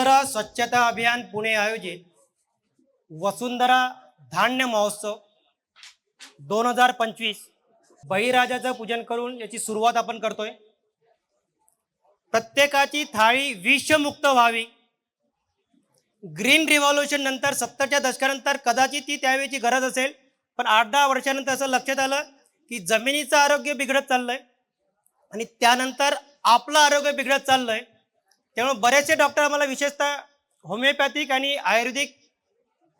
वसुंधरा स्वच्छता अभियान पुणे आयोजित. वसुंधरा धान्य महोत्सव दोन हजार पंचवीस. बहिराजाचं पूजन करून याची सुरुवात आपण करतोय. प्रत्येकाची थाळी विषमुक्त व्हावी. ग्रीन रिव्हॉल्युशन नंतर सत्तरच्या दशकानंतर कदाचित ती त्यावेळीची गरज असेल पण आठ दहा वर्षानंतर असं लक्षात आलं की जमिनीचं आरोग्य बिघडत चाललंय. आणि त्यानंतर आपलं आरोग्य बिघडत चाललंय. त्यामुळे बरेचसे डॉक्टर आम्हाला विशेषतः होमिओपॅथिक आणि आयुर्वेदिक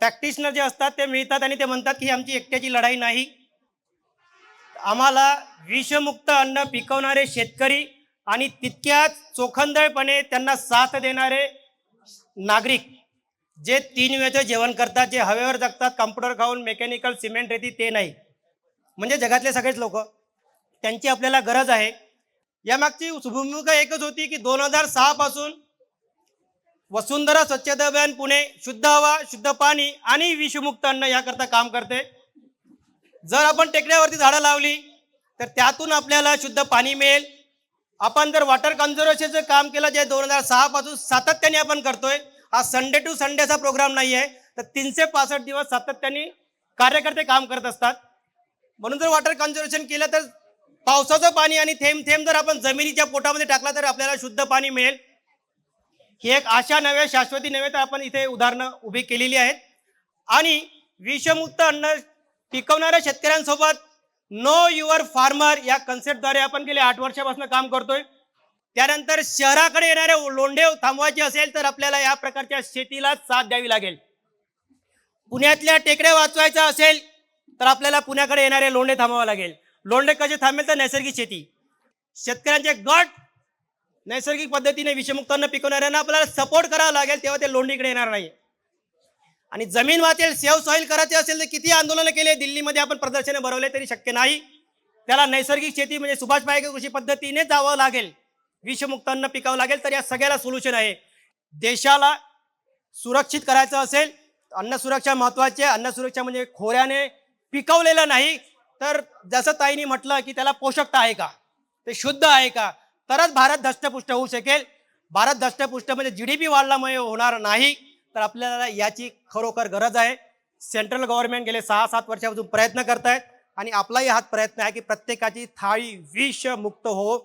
प्रॅक्टिशनर जे असतात ते मिळतात आणि ते म्हणतात की ही आमची एकट्याची लढाई नाही. आम्हाला विषमुक्त अन्न पिकवणारे शेतकरी आणि तितक्याच चोखंदळपणे त्यांना साथ देणारे नागरिक जे तीन वेळचं जेवण करतात जे हवेवर जगतात कम्प्युटर खाऊन मेकॅनिकल सिमेंट रेती ते नाही. म्हणजे जगातले सगळेच लोक त्यांची आपल्याला गरज आहे. यामागची भूमिका एकच होती की दोन हजार सहा पासून वसुंधरा स्वच्छता अभियान पुणे शुद्ध हवा शुद्ध पाणी आणि विषमुक्त अन्न याकरता काम करते. जर आपण टेकड्यावरती झाडं लावली तर त्यातून आपल्याला शुद्ध पाणी मिळेल. आपण जर वॉटर कन्झर्वेशनचं काम केलं जे दोन हजार सहा पासून सातत्याने आपण करतोय हा संडे टू संडेचा प्रोग्राम नाही आहे तर तीनशे पासष्ट दिवस सातत्याने कार्यकर्ते काम करत असतात. म्हणून जर वॉटर कन्झर्वेशन केलं तर पावसाचं पाणी आणि थेंब थेंब जर आपण जमिनीच्या पोटामध्ये टाकला तर आपल्याला शुद्ध पाणी मिळेल. ही एक आशा नव्हे शाश्वती नव्हे तर आपण इथे उदाहरणं उभी केलेली आहेत. आणि विषमुक्त अन्न पिकवणाऱ्या शेतकऱ्यांसोबत नो युअर फार्मर या कन्सेप्टद्वारे आपण गेले आठ वर्षापासून काम करतोय. त्यानंतर शहराकडे येणारे लोंढे थांबवायचे असेल तर आपल्याला या प्रकारच्या शेतीला साथ द्यावी लागेल. पुण्यातल्या टेकड्या वाचवायच्या असेल तर आपल्याला पुण्याकडे येणारे लोंढे थांबावं लागेल. लोंढे कसे थांबेल तर नैसर्गिक शेती. शेतकऱ्यांचे गट नैसर्गिक पद्धतीने विषमुक्त अन्न पिकवणाऱ्यांना आपल्याला सपोर्ट करावा लागेल तेव्हा ते लोंढीकडे येणार नाही आणि जमीन वाचेल सेव सॉईल करायचे असेल तर किती आंदोलनं केले दिल्लीमध्ये आपण प्रदर्शने भरवले तरी शक्य नाही. त्याला नैसर्गिक शेती म्हणजे सुभाष पायके कृषी पद्धतीने जावं लागेल. विषमुक्त अन्न पिकावं लागेल तर या सगळ्याला सोल्युशन आहे. देशाला सुरक्षित करायचं असेल अन्न सुरक्षा महत्वाची आहे अन्न सुरक्षा म्हणजे खोऱ्याने पिकवलेलं नाही तर जसं ताईने म्हटलं की त्याला पोषकता आहे का? ते शुद्ध आहे का? तरच भारत धष्टपुष्ट होऊ शकेल. भारत धष्टपुष्ट म्हणजे जी डी पी वाढल्यामुळे होणार नाही. तर आपल्याला याची खरोखर गरज आहे. सेंट्रल गव्हर्नमेंट गेले सहा सात वर्षापासून प्रयत्न करत आहेत आणि आपलाही हात प्रयत्न आहे की प्रत्येकाची थाळी विष मुक्त हो.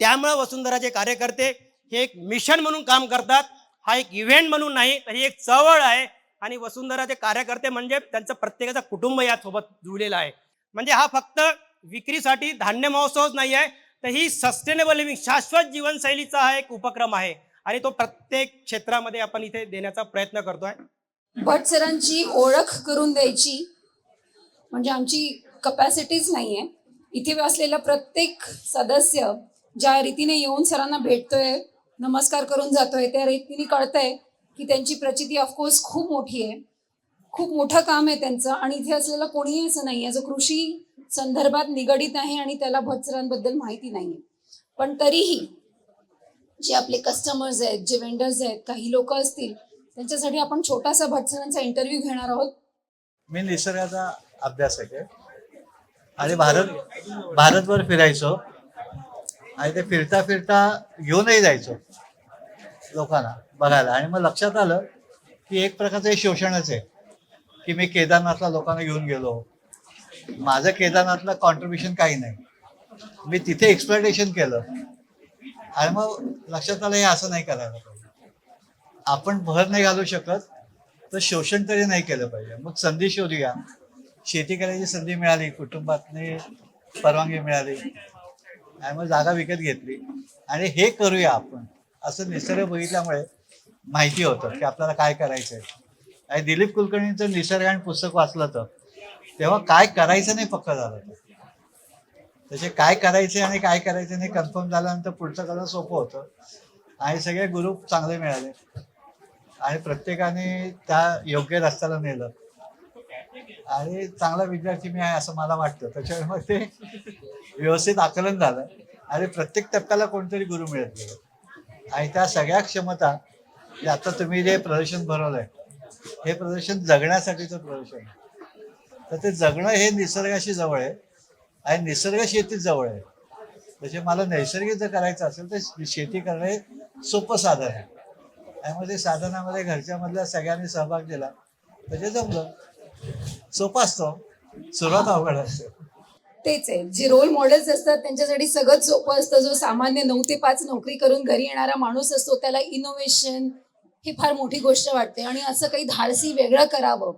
त्यामुळं वसुंधराचे कार्यकर्ते हे एक मिशन म्हणून काम करतात. हा एक इव्हेंट म्हणून नाही तर ही एक चळवळ आहे. आणि वसुंधराचे कार्यकर्ते म्हणजे त्यांचं प्रत्येकाचं कुटुंब यासोबत जुळलेलं आहे. म्हणजे हा फक्त विक्रीसाठी धान्य महोत्सवच नाही आहे तर ही सस्टेनेबल लिव्हिंग शाश्वत जीवनशैलीचा हा एक उपक्रम आहे. आणि तो प्रत्येक क्षेत्रामध्ये आपण इथे देण्याचा प्रयत्न करतोय. भट सरांची ओळख करून द्यायची म्हणजे आमची कपॅसिटीच नाही आहे इथे असलेला प्रत्येक सदस्य ज्या रीतीने येऊन सरांना भेटतोय नमस्कार करून जातोय त्या रीतीने कळतंय की त्यांची प्रचिती ऑफकोर्स खूप मोठी आहे. खूप मोठं काम आहे त्यांचं आणि इथे असलेलं कोणीही असं नाही आहे जो कृषी संदर्भात निगडित आहे आणि त्याला भत्सरांबद्दल माहिती नाही आहे पण तरीही जे आपले कस्टमर्स आहेत जे वेंडर्स आहेत काही लोक असतील त्यांच्यासाठी आपण छोटासा भटसरांचा इंटरव्ह्यू घेणार आहोत. मी निसर्गाचा अभ्यास आहे आणि भारत भारतभर फिरायचो. आणि ते फिरता फिरता घेऊनही जायचो. लोकांना. बघायला. आणि मग लक्षात आलं की एक प्रकारचं हे शोषणच आहे. की मी केदारनाथला लोकांना घेऊन गेलो. माझं केदारनाथला कॉन्ट्रीब्युशन काही नाही. मी तिथे एक्सप्लोटेशन केलं. आणि मग लक्षात आलं हे असं नाही करायला पाहिजे. आपण भर नाही घालू शकत तर शोषण तरी नाही केलं पाहिजे. मग संधी शोधूया. शेती करायची संधी मिळाली कुटुंबातनी परवानगी मिळाली. आणि मग जागा विकत घेतली. आणि हे करूया आपण. असं निसर्ग बघितल्यामुळे माहिती होतं की आपल्याला काय करायचं आहे आणि दिलीप कुलकर्णींचं निसर्ग आणि पुस्तक वाचलं तर तेव्हा काय करायचं नाही पक्क झालं होतं. त्याचे काय करायचे आणि काय करायचे नाही कन्फर्म झाल्यानंतर पुढचं करणं सोपं होतं. आणि सगळे गुरु चांगले मिळाले. आणि प्रत्येकाने त्या योग्य रस्त्याला नेलं. आणि चांगला विद्यार्थी मी आहे असं मला वाटतं. त्याच्यामुळे ते व्यवस्थित आकलन झालं. आणि प्रत्येक टप्प्याला कोणतरी गुरु मिळत गेलं. आणि त्या सगळ्या क्षमता जे आता तुम्ही जे प्रदर्शन भरवलंय हे प्रदर्शन जगण्यासाठीचं प्रदर्शन आहे. तर ते जगणं हे निसर्गाशी जवळ आहे आणि निसर्ग शेतीत जवळ आहे. म्हणजे मला नैसर्गिक जर करायचं असेल तर शेती करणे सोपं साधन आहे. त्यामध्ये साधनामध्ये घरच्या मधल्या सगळ्यांनी सहभाग दिला. म्हणजे जमलं. सोपं असतो. सुरुवात अवघड असते. तेच आहे. जे रोल मॉडेल्स असतात त्यांच्यासाठी सगळं सोपं असतं. जो सामान्य नऊ ते पाच नोकरी करून घरी येणारा माणूस असतो त्याला इनोव्हेशन ही फार मोठी गोष्ट वाटते. आणि असं काही धाडसी वेगळं करावं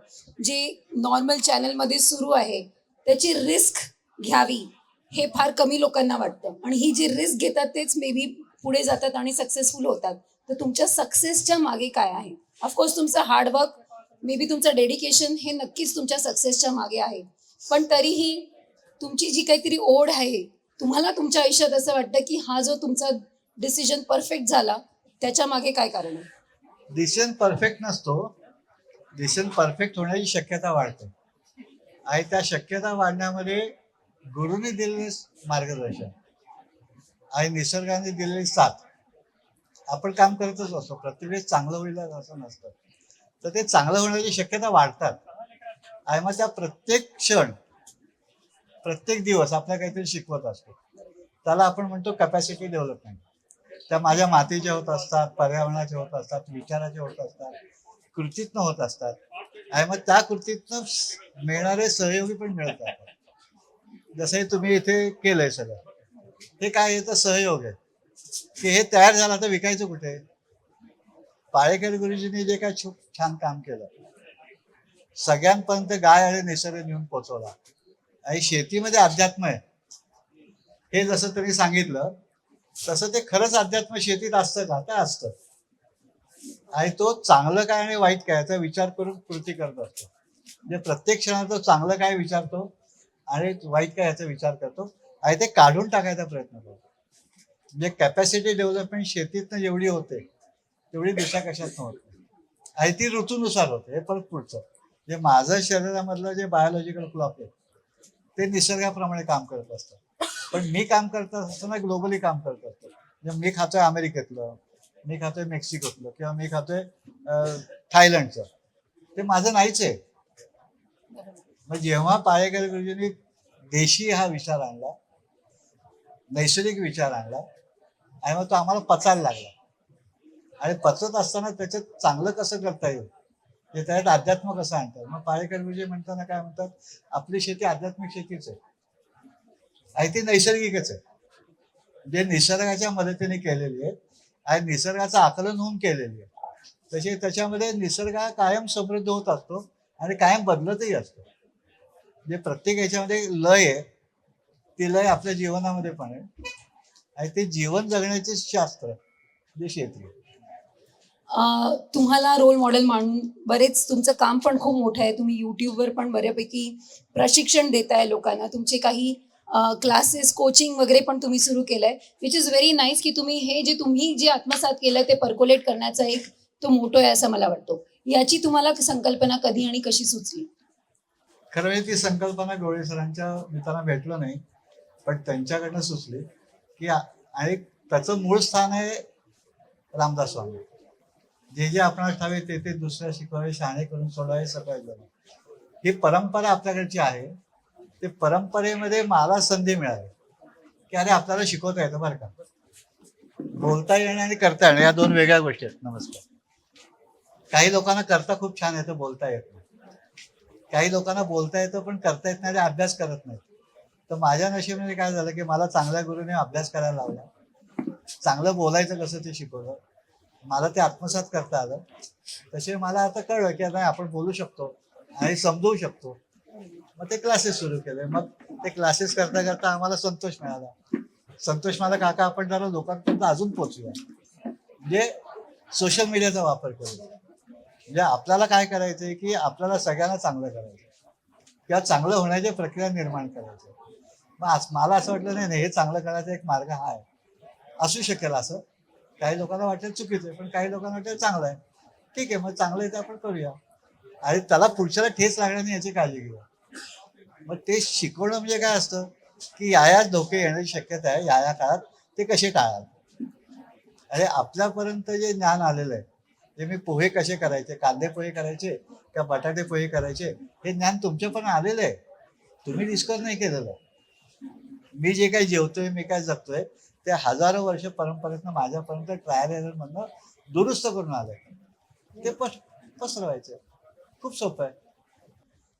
जे नॉर्मल चॅनलमध्ये सुरू आहे त्याची रिस्क घ्यावी हे फार कमी लोकांना वाटतं. आणि ही जी रिस्क घेतात तेच मे बी पुढे जातात आणि सक्सेसफुल होतात. तर तुमच्या सक्सेसच्या मागे काय आहे? ऑफकोर्स तुमचं हार्डवर्क मे बी तुमचं डेडिकेशन हे नक्कीच तुमच्या सक्सेसच्या मागे आहे. पण तरीही तुमची जी काहीतरी ओढ आहे तुम्हाला तुमच्या आयुष्यात असं वाटतं की हा जो तुमचा डिसिजन परफेक्ट झाला त्याच्यामागे काय कारण आहे? डिसिजन परफेक्ट नसतो डिसिजन परफेक्ट होण्याची शक्यता वाढते. आणि त्या शक्यता वाढण्यामध्ये गुरुने दिलेले मार्गदर्शन आणि निसर्गाने दिलेली साथ. आपण काम करतच असतो प्रत्येक वेळेस चांगलं होईल असं नसतं. तर ते चांगलं होण्याची शक्यता वाढतात. आणि मग त्या प्रत्येक क्षण प्रत्येक दिवस आपल्याला काहीतरी शिकवत असतो. त्याला आपण म्हणतो कॅपॅसिटी डेव्हलपमेंट त्या माझ्या मातीच्या होत असतात पर्यावरणाचे होत असतात विचाराचे होत असतात कृतीतनं होत असतात. आणि मग त्या कृतीतनं मिळणारे सहयोगी पण मिळतात. जसे जसं तुम्ही इथे केलंय सगळं. हे काय आहे तर सहयोग आहे. की हे तयार झालं तर विकायचं कुठे? पाळेकर गुरुजींनी जे काय खूप छान काम केलं. सगळ्यांपर्यंत गाय आणि निसर्ग नेऊन पोचवला. आणि शेतीमध्ये अध्यात्म आहे. हे जसं तुम्ही सांगितलं तसं ते खरंच अध्यात्म शेतीत असतं का? तर असतं? आणि तो चांगलं काय आणि वाईट काय याचा विचार करून कृती करत असतो. म्हणजे प्रत्येक क्षणात तो चांगलं काय विचारतो आणि वाईट काय याचा विचार करतो आणि ते काढून टाकायचा प्रयत्न करतो. म्हणजे कॅपॅसिटी डेव्हलपमेंट शेतीतनं जेवढी होते तेवढी दुसऱ्या कशात होते? आणि ती ऋतूनुसार होते. हे परत पुढचं. जे माझं शरीरामधलं जे बायोलॉजिकल क्लॉक आहे ते निसर्गाप्रमाणे काम करत असतं. पण मी काम करत असताना ग्लोबली काम करत असतो. म्हणजे मी खातोय अमेरिकेतलं मी खातोय मेक्सिकोतलं किंवा मी खातोय थायलंडचं. ते माझं नाहीच आहे. मग जेव्हा पाळेकर गुरुजींनी देशी हा विचार आणला नैसर्गिक विचार आणला आणि मग तो आम्हाला पचायला लागला. आणि पचत असताना त्याच्यात चांगलं कसं करता येईल? ते त्याच्यात अध्यात्म कसं आणतात? मग पाळेकर गुरुजी म्हणताना काय म्हणतात आपली शेती आध्यात्मिक शेतीच आहे. आणि ती नैसर्गिकच आहे. जे निसर्गाच्या मदतीने केलेली आहे आणि निसर्गाचं आकलन होऊन केलेली आहे तसे त्याच्यामध्ये निसर्ग हा कायम समृद्ध होत असतो आणि कायम बदलतही असतो. जे प्रत्येक याच्यामध्ये लय आहे ती लय आपल्या जीवनामध्ये पण आहे. आणि ते जीवन जगण्याचे शास्त्र जे शेती आहे. तुम्हाला रोल मॉडेल मानून बरेच तुमचं काम पण खूप मोठं आहे. तुम्ही यूट्यूबवर पण बऱ्यापैकी प्रशिक्षण देताय लोकांना. तुमचे काही क्लासेस कोचिंग वगैरे पण तुम्ही सुरू केलंय विच इज व्हेरी नाईस की तुम्ही हे जे तुम्ही जे आत्मसात केलंय ते पर्कोलेट करण्याचा एक तो मोठो आहे असं मला वाटतो. याची तुम्हाला संकल्पना कधी आणि कशी सुचली? खरं म्हणजे ती संकल्पना गवळे सरांच्या मित्रांना भेटलो नाही पण त्यांच्याकडनं सुचली की आणि त्याचं मूळ स्थान आहे रामदास स्वामी. जे जे आपण ठावे ते ते दुसऱ्या शिकवावे शहाणे करून सोडावे सकाळी जण ही परंपरा आपल्याकडची आहे. ते परंपरेमध्ये मला संधी मिळाली. की अरे आपल्याला शिकवता येतं बरं का. बोलता येणं आणि करता येणं या दोन वेगळ्या गोष्टी आहेत. नमस्कार. काही लोकांना करता खूप छान येतं बोलता येत नाही. काही लोकांना बोलता येतं पण करता येत नाही अभ्यास करत नाहीत. तर माझ्या नशिबाने काय झालं की मला चांगल्या गुरुने अभ्यास करायला लावला. चांगलं बोलायचं कसं ते शिकवलं. मला ते आत्मसात करता आलं. तसे मला आता कळलं की आता आपण बोलू शकतो आणि समजवू शकतो. मग ते क्लासेस सुरू केले. मग ते क्लासेस करता करता आम्हाला संतोष मिळाला. संतोष मला काका आपण जरा लोकांपर्यंत अजून पोचूया. म्हणजे सोशल मीडियाचा वापर करू म्हणजे आपल्याला काय करायचंय की आपल्याला सगळ्यांना चांगलं करायचं किंवा चांगलं होण्याची प्रक्रिया निर्माण करायची. मग मला असं वाटलं नाही नाही हे चांगलं करायचा एक मार्ग हा आहे. असू शकेल असं. काही लोकांना वाटेल चुकीचं आहे पण काही लोकांना वाटेल चांगलं आहे. ठीक आहे मग चांगलं आहे ते आपण करूया. आणि त्याला पुढच्याला ठेच लागणार नाही याची काळजी घेऊया. मग ते शिकवणं म्हणजे काय असतं? की या या धोके येण्याची शक्यता आहे या या काळात ते कसे टाळाल अरे आपल्यापर्यंत जे ज्ञान आलेलं आहे ते मी पोहे कसे करायचे कांदे पोहे करायचे का बटाटे पोहे करायचे हे ज्ञान तुमच्यापर्यंत आलेलं आहे. तुम्ही डिस्कवर नाही केलेलं. मी जे काही जेवतोय मी काय जगतोय ते हजारो वर्ष परंपरेतनं माझ्यापर्यंत ट्रायल एरर मधनं दुरुस्त करून आलंय. ते पस पसरवायचं. खूप सोपं आहे.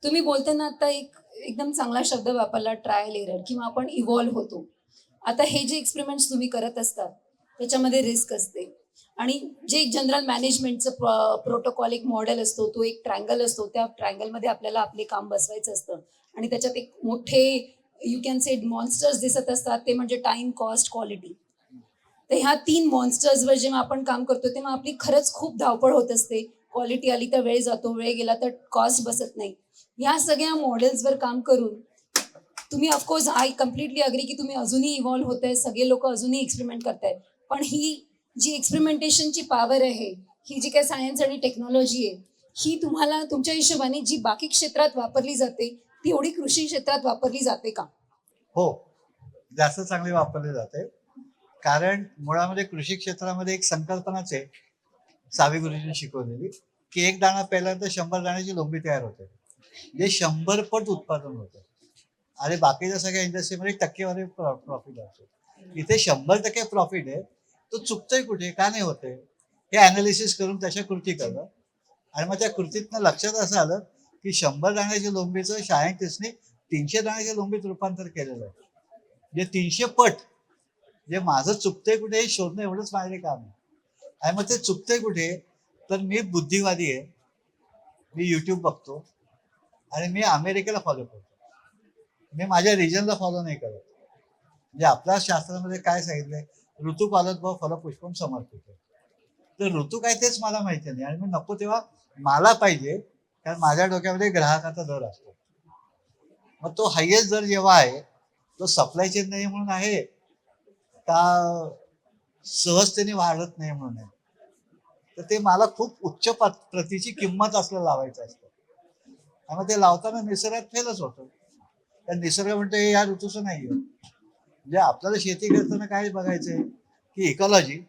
तुम्ही बोलताना आता एक एकदम चांगला शब्द वापरला ट्रायल एरर किंवा आपण इव्हॉल्व्ह होतो. आता हे जे एक्सपेरिमेंट्स तुम्ही करत असतात त्याच्यामध्ये रिस्क असते. आणि जे एक जनरल मॅनेजमेंटचं प्रो प्रोटोकॉल एक मॉडेल असतो तो एक ट्रँगल असतो त्या ट्रँगलमध्ये आपल्याला आपले काम बसवायचं असतं. आणि त्याच्यात एक मोठे यू कॅन से मॉन्स्टर्स दिसत असतात ते म्हणजे टाइम कॉस्ट क्वालिटी तर ह्या तीन मॉन्स्टर्सवर जेव्हा आपण काम करतो तेव्हा आपली खरंच खूप धावपळ होत असते. क्वालिटी आली तर वेळ जातो वेळ गेला तर कॉस्ट बसत नाही. ह्या सगळ्या मॉडेल्सवर काम करून तुम्ही ऑफकोर्स आय कम्प्लिटली अग्री की तुम्ही अजूनही इव्हॉल्व्ह होत आहे सगळे लोक अजूनही एक्सपेरिमेंट करतायत. पण ही जी एक्सपेरिमेंटेशनची पॉवर आहे ही जी काय सायन्स आणि टेक्नॉलॉजी आहे ही तुम्हाला तुमच्या हिशोबाने जी बाकी क्षेत्रात वापरली जाते ती एवढी कृषी क्षेत्रात वापरली जाते का? हो. जास्त चांगली वापरली जाते. कारण मुळामध्ये कृषी क्षेत्रामध्ये एक संकल्पनाच आहे सावी गुरुजींनी शिकवलेली की एक दाणा पेल्यानंतर शंभर दाण्याची लोंबी तयार होते. जे शंभर पट उत्पादन होतं. आणि बाकीच्या सगळ्या इंडस्ट्रीमध्ये टक्केवारी प्रॉफिट असतो. इथे शंभर टक्के प्रॉफिट आहे. तो चुकतोय कुठे? का नाही होते हे अनालिसिस करून त्याच्या कृती करणं आणि मग त्या कृतीतनं लक्षात असं आलं की शंभर दाण्याच्या लोंबीचं सायंटिस्टने तीनशे दाण्याच्या लोंबीत रूपांतर केलेलं आहे. जे तीनशे पट जे माझं चुकतंय कुठे हे शोधणं एवढंच माझे काम आहे. आणि मग ते चुकतंय कुठे? तर मी बुद्धिवादी आहे. मी युट्यूब बघतो. आणि मी अमेरिकेला फॉलो करतो. मी माझ्या रिजनला फॉलो नाही करत. म्हणजे आपल्या शास्त्रामध्ये काय सांगितलंय? ऋतू पालत भाव फल पुष्पम समर्पित तर ऋतू काय तेच मला माहिती नाही आणि मी नको तेव्हा मला पाहिजे कारण माझ्या डोक्यामध्ये ग्राहकाचा दर असतो. मग तो हायेस्ट दर जेव्हा आहे तो सप्लाय चेन नाही म्हणून आहे का सहजतेने वाढत नाही म्हणून आहे? तर ते मला खूप उच्च प्रतीची किंमत असलं लावायचं असतं. त्यामुळे मग ते लावताना निसर्गात फेलच होतं. कारण निसर्ग म्हणतो हे या ऋतूचं नाही म्हणजे आपल्याला शेती करताना काय बघायचंय? की इकॉलॉजी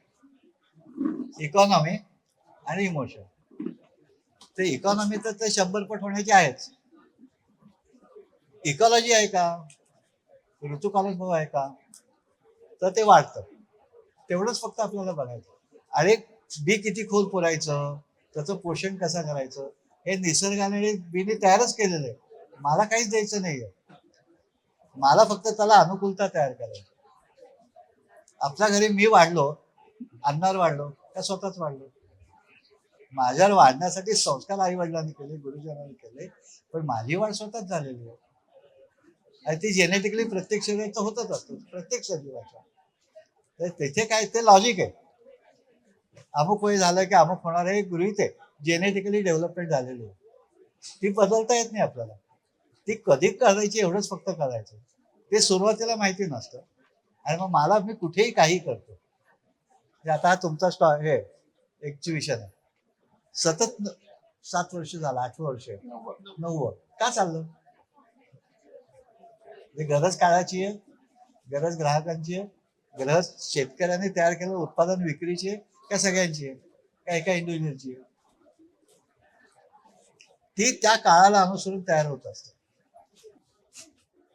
इकॉनॉमी आणि इमोशन ते इकॉनॉमी तर ते शंभर पट होण्याची आहेच. इकॉलॉजी आहे का? ऋतुकालानुभव आहे का? तर ते वाढतं. तेवढंच फक्त आपल्याला बघायचं. अरे बी किती खोल पुरायचं? त्याचं पोषण कसं करायचं? हे निसर्गाने मी तयारच केलेलं आहे. मला काहीच द्यायचं नाहीये. मला फक्त त्याला अनुकूलता तयार करायची. आपल्या घरी मी वाढलो अन्नावर वाढलो का स्वतःच वाढलो. माझ्यावर वाढण्यासाठी संस्कार आई वडिलांनी केले गुरुजनांनी केले पण माझी वाढ स्वतःच झालेली आहे. आणि ती जेनेटिकली प्रत्येक शरीराचं होतच असतो प्रत्येक सजीवाच्या तर तिथे काय ते लॉजिक आहे. अमुक वय झालं की अमुक होणार हे गृहित आहे जेनेटिकली डेव्हलपमेंट झालेली आहे. ती बदलता येत नाही आपल्याला. ती कधी करायची एवढंच फक्त करायचं. ते सुरुवातीला माहिती नसतं. आणि मग मला मी कुठेही काही करतो. म्हणजे आता हा तुमचा स्टॉ हे एक्झिबिशन आहे सतत सात वर्ष झालं आठ वर्ष. नव्वद. का चाललं? म्हणजे गरज काळाची आहे. गरज ग्राहकांची आहे. गरज शेतकऱ्यांनी तयार केलेलं उत्पादन विक्रीची आहे. का सगळ्यांची आहे? का एका इंडिव्हिज्युअलची आहे? ती त्या काळाला अनुसरून तयार होत असते.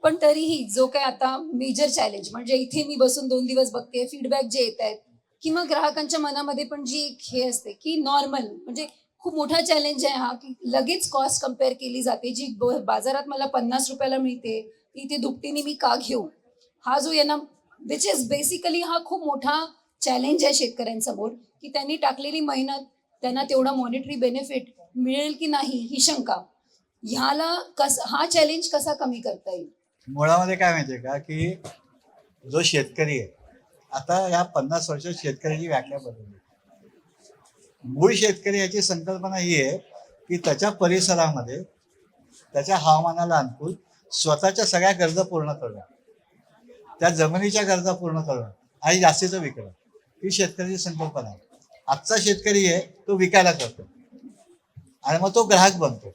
पण तरीही जो काय आता मेजर चॅलेंज म्हणजे इथे मी बसून दोन दिवस बघते फीडबॅक जे येत आहेत किंवा ग्राहकांच्या मनामध्ये पण जी एक हे असते की नॉर्मल म्हणजे खूप मोठा चॅलेंज आहे हा की लगेच कॉस्ट कंपेअर केली जाते जी बाजारात मला पन्नास रुपयाला मिळते ती इथे दुपटीने मी का घेऊ? हा जो यांना विच इज बेसिकली हा खूप मोठा चॅलेंज आहे शेतकऱ्यांसमोर की त्यांनी टाकलेली मेहनत त्यांना तेवढा मॉनिटरी बेनिफिट मिळेल की नाही ही शंका. ह्याला कस हा चॅलेंज कसा कमी करता येईल? मुळामध्ये काय माहितीये का की जो शेतकरी आहे आता या पन्नास वर्षात शेतकऱ्याची व्याख्या बदलली. मूळ शेतकरी याची संकल्पना ही आहे की त्याच्या परिसरामध्ये त्याच्या हवामानाला अनुकूल स्वतःच्या सगळ्या गरजा पूर्ण करणं. त्या जमिनीच्या गरजा पूर्ण करणं आणि जास्तीचं विकणं. ही शेतकऱ्याची संकल्पना आहे. आजचा शेतकरी आहे तो विकायला करतो. आणि मग तो ग्राहक बनतो.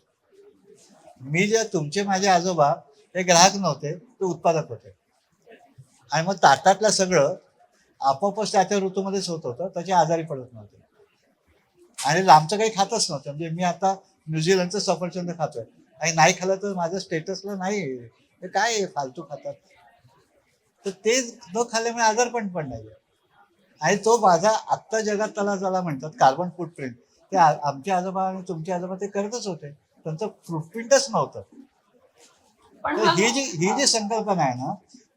मी जे तुमचे माझे आजोबा हे ग्राहक नव्हते ते उत्पादक होते. आणि मग ताटातलं सगळं आपोआपच त्या त्या ऋतूमध्येच होत होतं त्याचे आजारी पडत नव्हते. आणि लांबचं काही खातच नव्हतं. म्हणजे मी आता न्यूझीलंडचं सफरचंद खातोय. आणि नाही खाल्लं तर माझ्या स्टेटसला नाही. हे काय आहे, फालतू खातात? तर ते न खाल्ल्यामुळे आजारपण पण नाही आणि तो माझा आत्ता जगात त्याला ज्याला म्हणतात कार्बन फुटप्रिंट ते आमचे आजोबा आणि तुमचे आजोबा ते करतच होते. त्यांचं फूटप्रिंटच नव्हतं. तर हा- ही जी ही जी संकल्पना आहे ना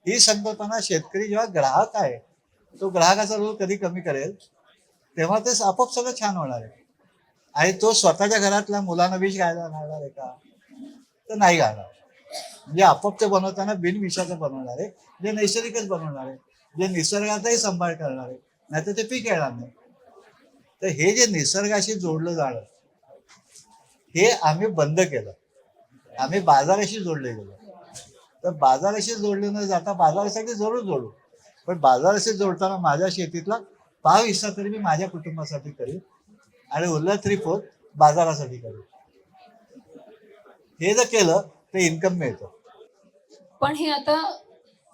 ही संकल्पना शेतकरी जेव्हा ग्राहक आहे तो ग्राहकाचा रोल कधी कमी करेल? तेव्हा ते आपोआप सगळं छान होणार आहे. आणि तो स्वतःच्या घरातल्या मुलांना विष घायला घालणार आहे का? तर नाही घालणार. म्हणजे आपोआप ते बनवताना बिनविषाचं बनवणार आहे. जे नैसर्गिकच बनवणार आहे. जे निसर्गाचाही सांभाळ करणार आहे. नाहीतर ते पीक येणार नाही. तर हे जे निसर्गाशी जोडलं जाणं हे आम्ही बंद केलं. आम्ही बाजाराशी जोडले गेलो. तर बाजाराशी जोडले न जाता बाजारासाठी जरूर जोडू. पण बाजाराशी जोडताना माझ्या शेतीतला पाव हिस्सा तरी मी माझ्या कुटुंबासाठी करेन आणि उरला थ्री फोर्थ बाजारासाठी करेन. हे जर केलं तर इन्कम मिळतं. पण हे आता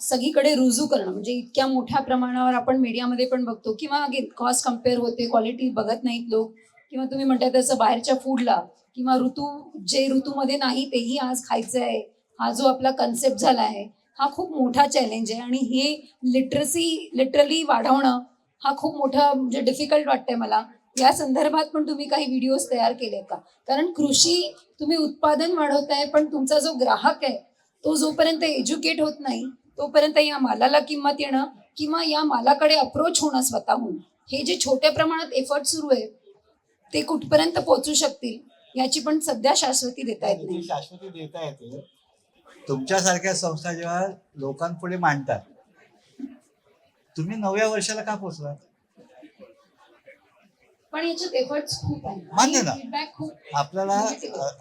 सगळीकडे रुजू करणं. म्हणजे इतक्या मोठ्या प्रमाणावर आपण मीडियामध्ये पण बघतो किंवा कॉस्ट कंपेअर होते क्वालिटी बघत नाहीत लोक. किंवा तुम्ही म्हणताय तसं बाहेरच्या फूडला किंवा ऋतू जे ऋतूमध्ये नाही तेही आज खायचं आहे हा जो आपला कन्सेप्ट झाला आहे हा खूप मोठा चॅलेंज आहे. आणि हे लिटरसी लिटरली वाढवणं हा खूप मोठा म्हणजे डिफिकल्ट वाटतंय मला. या संदर्भात पण तुम्ही काही व्हिडिओज तयार केले का? कारण कृषी तुम्ही उत्पादन वाढवताय पण तुमचा जो ग्राहक आहे तो जोपर्यंत एज्युकेट होत नाही तोपर्यंत या मालाला किंमत येणं किंवा या मालाकडे अप्रोच होणं स्वतःहून. हे जे छोट्या प्रमाणात एफर्ट सुरू आहे ते कुठपर्यंत पोहोचू शकतील याची पण सध्या शाश्वती देता येत नाही. शाश्वती देता येते. तुमच्यासारख्या संस्था जेव्हा लोकांपुढे मांडतात तुम्ही नवव्या वर्षाला का पोचलात पण याच्यात एफर्ट खूप मान्य आहे ना. फीडबॅक खूप आपल्याला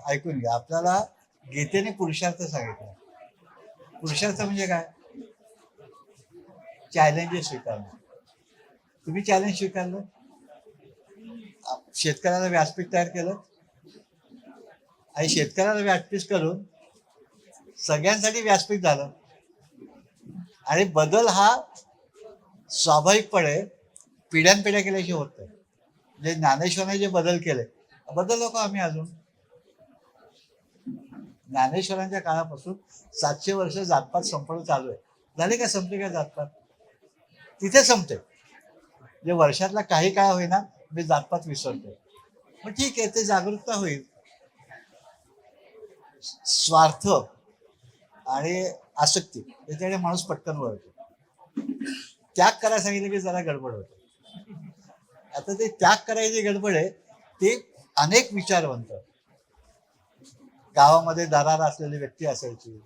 ऐकून घ्या. आपल्याला गीतेने पुरुषार्थ सांगितलं. पुरुषार्थ म्हणजे काय? चॅलेंजेस स्वीकारणं. तुम्ही चॅलेंज स्वीकारलं? शेतकऱ्याला व्यासपीठ तयार केलं? आणि शेतकऱ्याला व्यासपीठ करून सगळ्यांसाठी व्यासपीठ झालं. आणि बदल हा स्वाभाविकपणे पिढ्यानपिढ्या केल्याशी होत नाही. म्हणजे ज्ञानेश्वराने जे बदल केले बदल नको आम्ही अजून. ज्ञानेश्वरांच्या काळापासून सातशे वर्ष जातपात संपणं चालू आहे. झाले का संपले का जातपात? तिथे संपते जे वर्षातला काही काळ होईना मी जातपात विसरतो मग ठीक आहे ते जागरूकता होईल. स्वार्थ आणि आसक्ती याच्याकडे माणूस पटकन वळतो त्याग करायला सांगितलं की जरा गडबड होते. आता ते त्याग करायची गडबड आहे ते अनेक विचारवंत. गावामध्ये दरार असलेली व्यक्ती असायची.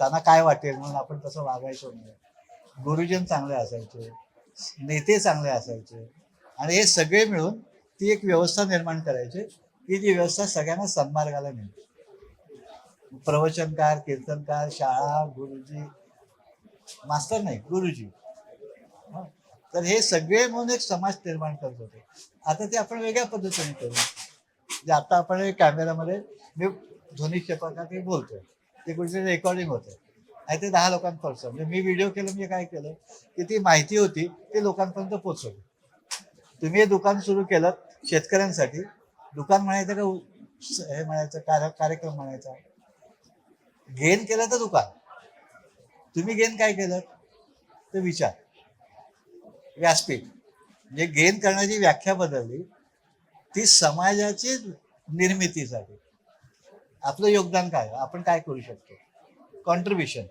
त्यांना काय वाटेल म्हणून आपण तसं वागायचो नाही. गुरुजन चांगले असायचे नेते चांगले असायचे. आणि हे सगळे मिळून ती एक व्यवस्था निर्माण करायची की जी व्यवस्था सगळ्यांना सन्मार्गाला मिळते. प्रवचनकार कीर्तनकार शाळा गुरुजी मास्तर नाही गुरुजी. तर हे सगळे म्हणून एक समाज निर्माण करत होते. आता ते आपण वेगळ्या पद्धतीने करू. जे आता आपण कॅमेरामध्ये मी ध्वनी क्षेपकात हे बोलतोय. ते कुठे रेकॉर्डिंग होतं नाही ते दहा लोकांपर्यंत. म्हणजे मी व्हिडिओ केलं म्हणजे काय केलं की ती माहिती होती ती लोकांपर्यंत पोचवली तुम्ही हे दुकान सुरू केलं शेतकऱ्यांसाठी. दुकान म्हणायचं का हे म्हणायचं कार्य कार्यक्रम म्हणायचा? गेन केलं तर दुकान. तुम्ही गेन काय केलं? ते विचार. व्यासपीठ. म्हणजे गेन करण्याची व्याख्या बदलली ती समाजाची निर्मितीसाठी. आपलं योगदान काय? आपण काय करू शकतो? कॉन्ट्रीब्युशन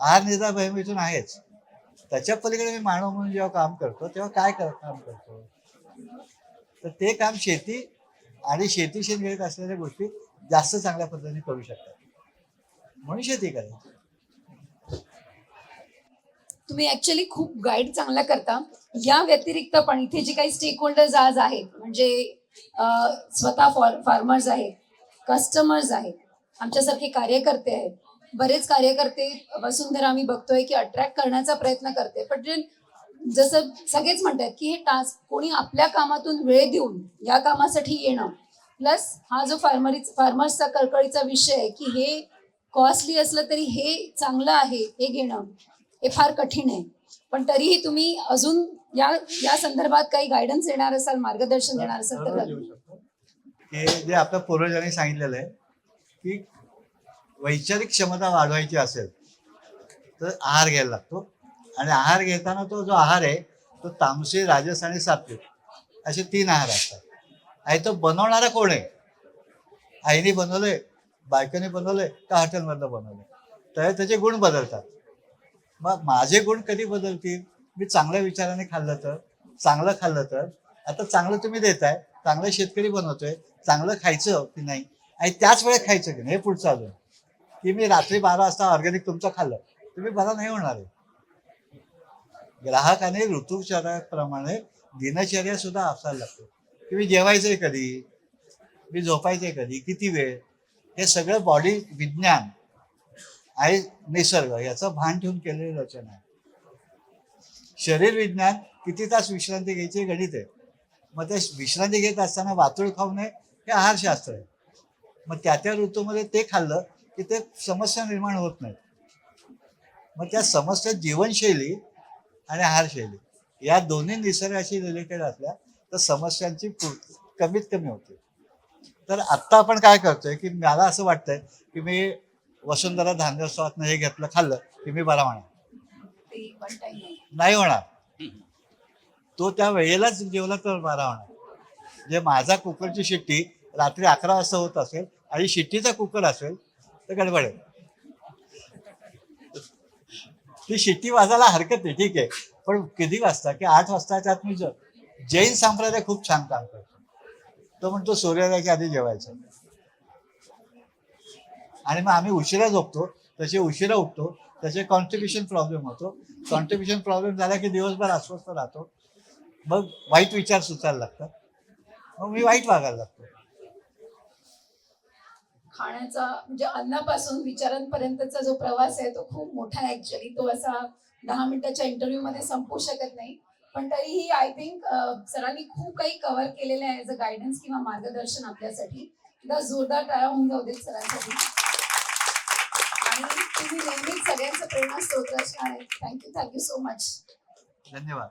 आर निदा बहिमीतून आहेच. त्याच्या पलीकडे मी मानव म्हणून जेव्हा काम करतो तेव्हा काय कर काम करतो? तर ते काम शेती आणि शेतीशी निगडीत असलेल्या गोष्टी जास्त चांगल्या पद्धतीने करू शकतात. म्हणून शेती करायची. तुम्ही ऍक्च्युली खूप गाईड चांगला करता. या व्यतिरिक्त पण इथे जे काही स्टेक होल्डर्स आज आहेत म्हणजे स्वतः स्वतः फार्मर्स आहेत कस्टमर्स आहेत आमच्यासारखे कार्यकर्ते आहेत बरेच कार्यकर्ते वसुंधरा आम्ही बघतोय की अट्रॅक्ट करण्याचा प्रयत्न करते. पण जे जसं सगळेच म्हणतात की हे टास्क कोणी आपल्या कामातून वेळ देऊन या कामासाठी येणं. प्लस हा जो फार्मरी फार्मर्सचा कळकळीचा विषय आहे की हे कॉस्टली असलं तरी हे चांगलं आहे हे घेणं हे फार कठीण आहे. पण तरीही तुम्ही अजून या या संदर्भात काही गायडन्स देणार असाल मार्गदर्शन देणार असाल तर जे आपल्या पूर्वजांनी सांगितलेलं आहे की वैचारिक क्षमता वाढवायची असेल तर आहार घ्यायला लागतो. आणि आहार घेताना तो जो आहार आहे तो तामसी राजस आणि सात्विक असे तीन आहार असतात. आणि तो बनवणारा कोण आहे? आईने बनवलंय बायकोने बनवलंय का हॉटेलमधलं बनवलंय? तर त्याचे गुण बदलतात. मग माझे गुण कधी बदलतील? मी चांगल्या विचाराने खाल्लं तर चांगलं खाल्लं तर. आता चांगलं तुम्ही देताय चांगलं शेतकरी बनवतोय चांगलं खायचं की नाही? आणि त्याच वेळेत खायचं की नाही? हे पुढचं अजून. की मी रात्री बारा वाजता ऑर्गॅनिक तुमचं खाल्लं. तुम्ही बरा नाही होणार आहे. ग्राहकाने ऋतुचर्याप्रमाणे दिनचर्या सुद्धा असायला लागते. की मी जेवायचंय कधी? मी झोपायचंय कधी? किती वेळ? हे सगळं बॉडी विज्ञान आहे निसर्ग याचं भान ठेवून केलेलं रचना आहे. शरीर विज्ञान किती तास विश्रांती घ्यायची गणित आहे. मग ते विश्रांती घेत असताना वातुळ खाऊ नये हे आहारशास्त्र आहे. मग त्या त्या ऋतूमध्ये ते खाल्लं की ते समस्या निर्माण होत नाहीत. मग त्या समस्या जीवनशैली आणि आहारशैली या दोन्ही निसर्गाशी रिलेटेड असल्या तर समस्यांची कमीत कमी होते. तर आत्ता आपण काय करतोय की मला असं वाटतंय की मी वसुंधरा धान्योत्सवातनं हे घेतलं खाल्लं की मी बरा होणार. नाही. नाही होणार. तो त्या वेळेलाच जेवला तर बरा होणार. जे माझा कुकरची शिट्टी रात्री अकरा वाजता होत असेल आणि शिट्टीचा कुकर असेल तर गडबड आहे. ती शिट्टी वाजायला हरकत नाही ठीक आहे. पण किती वाजता की आठ वाजताच्या आत मी जैन संप्रदाय खूप छान काम करतो. तो म्हणतो सूर्योदयाच्या आधी जेवायचं. आणि मग आम्ही उशिरा झोपतो. तसे उशिरा उठतो. तसे कॉन्ट्रिब्युशन प्रॉब्लेम होतो. कॉन्ट्रिब्युशन प्रॉब्लेम झाला की दिवसभर अस्वस्थ राहतो. मग वाईट विचार सुचायला लागतात. मग मी वाईट वागायला लागतो. खाण्याचा म्हणजे अन्नापासून विचारांपर्यंतचा जो प्रवास आहे तो खूप मोठा आहे ऍक्च्युली तो असा दहा मिनिटाच्या इंटरव्ह्यू मध्ये संपू शकत नाही. पण तरीही आय थिंक सरांनी खूप काही कव्हर केलेलं आहे ॲज अ गायडन्स किंवा मार्गदर्शन आपल्यासाठी. एकदा जोरदार टाळा होऊन जाऊ देत सरांसाठी. आणि तुम्ही नेहमीच सगळ्यांचं प्रेरणा स्त्रोत असणार आहे. थँक्यू थँक्यू सो मच धन्यवाद.